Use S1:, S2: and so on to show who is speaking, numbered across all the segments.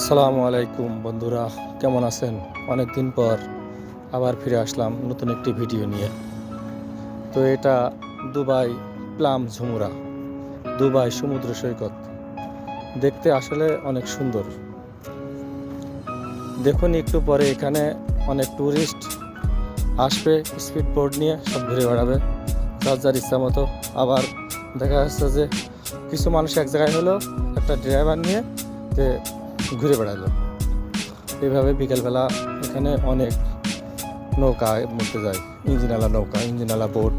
S1: আসসালামু আলাইকুম বন্ধুরা, কেমন আছেন? অনেক দিন পর আবার ফিরে আসলাম নতুন একটি ভিডিও নিয়ে। তো এটা দুবাই প্লাম ঝুমুরা, দুবাই সমুদ্র সৈকত। দেখতে আসলে অনেক সুন্দর। দেখুন একটু পরে এখানে অনেক ট্যুরিস্ট আসবে স্পিড বোর্ড নিয়ে সব ঘুরে বেড়াবে। যার যার ইচ্ছা মতো আবার দেখা যাচ্ছে যে কিছু মানুষ এক জায়গায় হলো, একটা ড্রাইভার নিয়ে যে ঘুরে বেড়ালো। এইভাবে বিকেলবেলা এখানে অনেক নৌকা মধ্যে যায়। ইঞ্জিনালা নৌকা ইঞ্জিনালা বোট।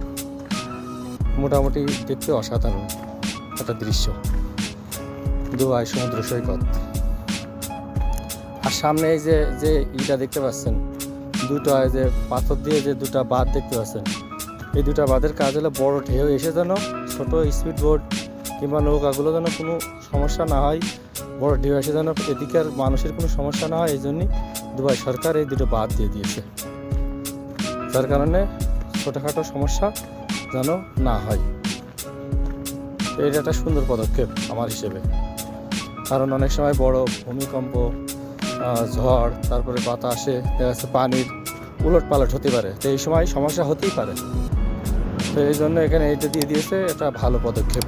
S1: মোটামুটি দেখতে অসাধারণ একটা দৃশ্য। দুবাই সমুদ্র সৈকত। আর সামনে এই যে যে ইটা দেখতে পাচ্ছেন, দুটো যে পাথর দিয়ে যে দুটা বাঁধ দেখতে পাচ্ছেন, এই দুটা বাঁধের কাজ হলো বড় ঢেউ এসে যেন ছোটো স্পিড বোট কিংবা নৌকাগুলো যেন কোনো সমস্যা না হয়। বড় এসে যেন এদিকের মানুষের কোনো সমস্যা না হয়, এই জন্যই দুবাই সরকার এই দুটো বাদ দিয়ে দিয়েছে। যার কারণে ছোটোখাটো সমস্যা যেন না হয়। এটা একটা সুন্দর পদক্ষেপ আমার হিসেবে। কারণ অনেক সময় বড় ভূমিকম্প ঝড়, তারপরে বাতাসে দেখা পানির উলট পালট হতে পারে। তো এই সময় সমস্যা হতেই পারে। তো এই জন্য এখানে এইটা দিয়ে দিয়েছে, এটা ভালো পদক্ষেপ।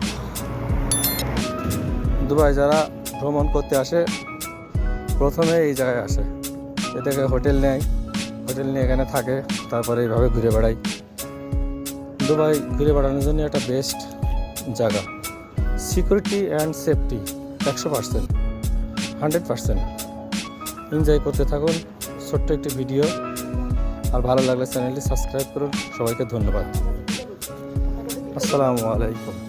S1: দুবাই যারা ভ্রমণ করতে আসে, প্রথমে এই জায়গায় আসে। এ থেকে হোটেল নেয়। হোটেল নিয়ে এখানে থাকে, তারপরে এইভাবে ঘুরে বেড়াই। দুবাই ঘুরে বেড়ানোর জন্য একটা বেস্ট জায়গা। সিকিউরিটি অ্যান্ড সেফটি, একশো পার্সেন্ট, হান্ড্রেড পার্সেন্ট। এনজয় করতে থাকুন। ছোট্ট একটি ভিডিও। আর ভালো লাগলে চ্যানেলটি সাবস্ক্রাইব করুন। সবাইকে ধন্যবাদ। আসসালামু আলাইকুম।